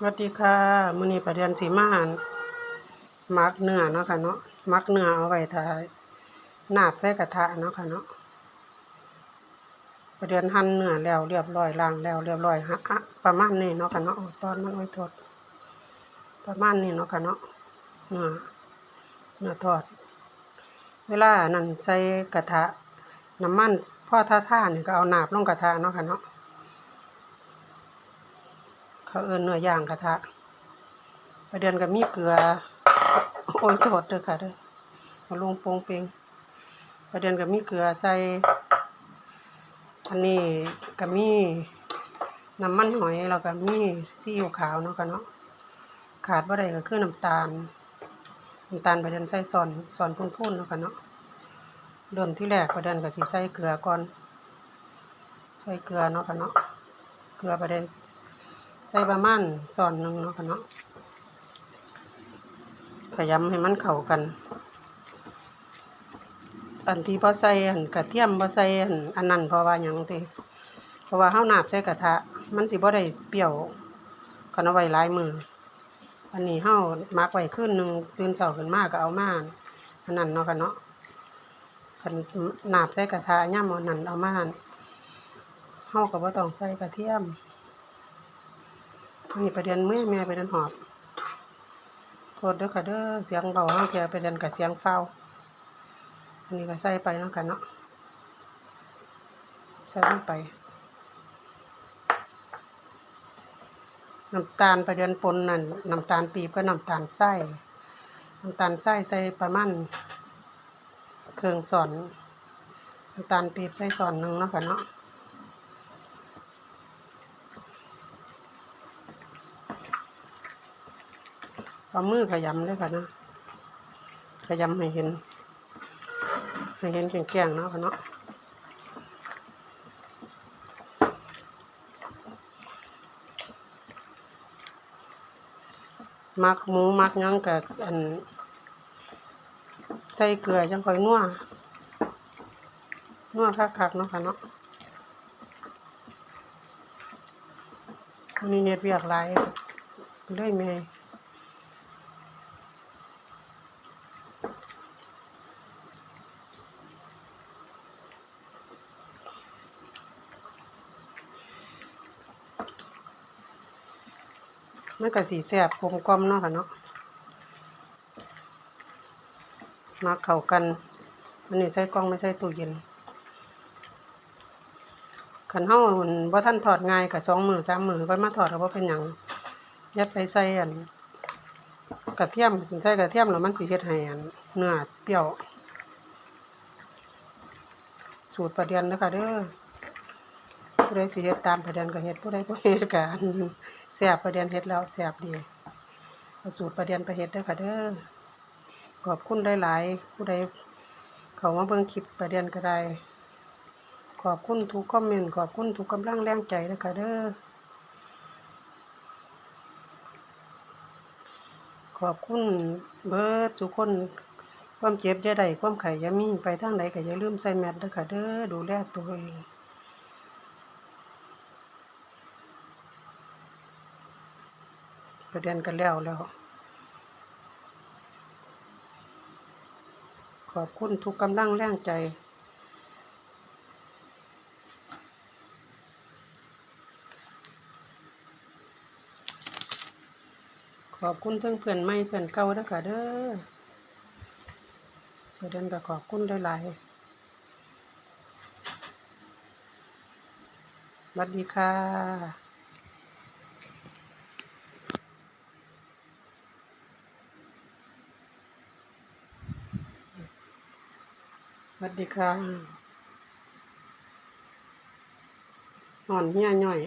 สวัสดีค่ะมื้อนี้ประเด็นสิมาหันมักเนื้อเนาะค่ะเนาะมักเนื้อเอาไว้ถ้านาบใส่กระทะเนาะค่ะเนาะประเด็นหั่นเนื้อแล้วเรียบร้อยล้างแล้วเรียบร้อยฮะประมาณนี้เนาะค่ะเนาะตอนมันโอ้ยโทษประมาณนี้เนาะค่ะเนาะเนื้อเนื้อทอด เวลานั้นใส่กระทะน้ำมันพ่อท่าๆนี่ก็เอาหนาบลงกระทะเนาะค่ะเนาะ เขาเอิ้นเนื้อย่างกระทะประเดือนก็มีเกลือ โอ้ยโทษเด้อค่ะเด้อมาลงโปงเปงประเดือนก็มีเกลือใส่อันนี้ก็มีน้ำมันหอยแล้วก็มีซีอิ๊วขาวเนาะค่ะเนาะขาดบ่ได้ก็คือน้ำตาลน้ำตาลประเดือนใส่ซอนซอนพุ่นๆเนาะค่ะเนาะเริ่มที่แรกประเดือนก็สิใส่เกลือก่อน ใส่เกลือเนาะค่ะเนาะเกลือประเดือน ใส่ประมาณส่อนหนึ่งเนาะค่ะเนาะขยำให้มันเข้ากัน อันที่พอใส่อันกระเทียมพอใส่อันอันนั้นเพราะว่าหยังติเพราะว่าเฮานาบใส่กระทะ มันสิบ่ได้เปรี้ยวกันเอาไว้หลายมืออันนี้เฮามักไว้คืนหนึ่งตื่นเช้าขึ้นมากก็เอามาอันนั้นเนาะค่ะเนาะคันหนาบใส่กระทะย่ำอานั้นเอามาเฮาก็บ่ต้องใส่กระเทียม นี่ประเด็นเมื่อยแม่ประเด็นหอบโทษเด้อค่ะเด้อเสียงเบาห้างแกประเด็นกับเสียงเฝ้าอันนี้ก็ใส่ไปเนาะกันเนาะใส่ลงไปน้ำตาลประเด็นปนนั่นน้ำตาลปีบก็น้ำตาลไส้น้ำตาลไส้ใส่ประมาณเครื่องสอนน้ำตาลปีบใส่สอนหนึ่งเนาะกันเนาะ เอามือขยำเลยค่ะนะขยำให้เห็น ให้เห็นแจ้งๆเนาะค่ะเนาะมักหมูมักยังกับอัน ใส่เกลือจังค่อยนัวนัวคักๆเนาะค่ะเนาะนนี้เน็ดเวียกหลายเลยแม่ มันก็สีแซ่บกลมกลมเนาะค่ะเนาะมาเข้ากันอันนี้ใส่กล่องไม่ใส่ตู้เย็นขันเฮามันบ่ทันถอดง่ายกับสองมือสามมือไว้มาถอดก็บ่เป็นหยังยัดไปใส่อันกระเทียมใส่กระเทียมแล้วมันสิเฮ็ดให้อันเนื้อเปรี้ยว สูตรประเดียนเด้อค่ะเด้อ ผู้ใดสิเฮ็ดตามประเด็นก็เฮ็ดผู้ใดบ่เฮ็ดก็อันแซ่บประเด็นเฮ็ดแล้วแซ่บดีเอาสูตรประเด็นไปเฮ็ดเด้อค่ะเด้อขอบคุณหลายๆผู้ใดเขามาเบิ่งคลิปประเด็นก็ได้ขอบคุณทุกคอมเมนต์ขอบคุณทุกกำลังแรงใจเด้อค่ะเด้อขอบคุณเบิดทุกคน ความเจ็บอย่าได้ความไข้อย่ามีไปทางใดก็อย่าลืมใส่แมสด้อค่ะเด้อดูแลตัวเอง ประเด็นกันแล้วแล้ว ขอบคุณทุกกำลังแรงใจ ขอบคุณเพื่อนเพื่อนใหม่เพื่อนเก่าด้อค่ะเด้อประเด็นก็ขอบคุณหลายๆสวัสดีค่ะ สวัสดีค่ะอ่อนเหี้ยย่อย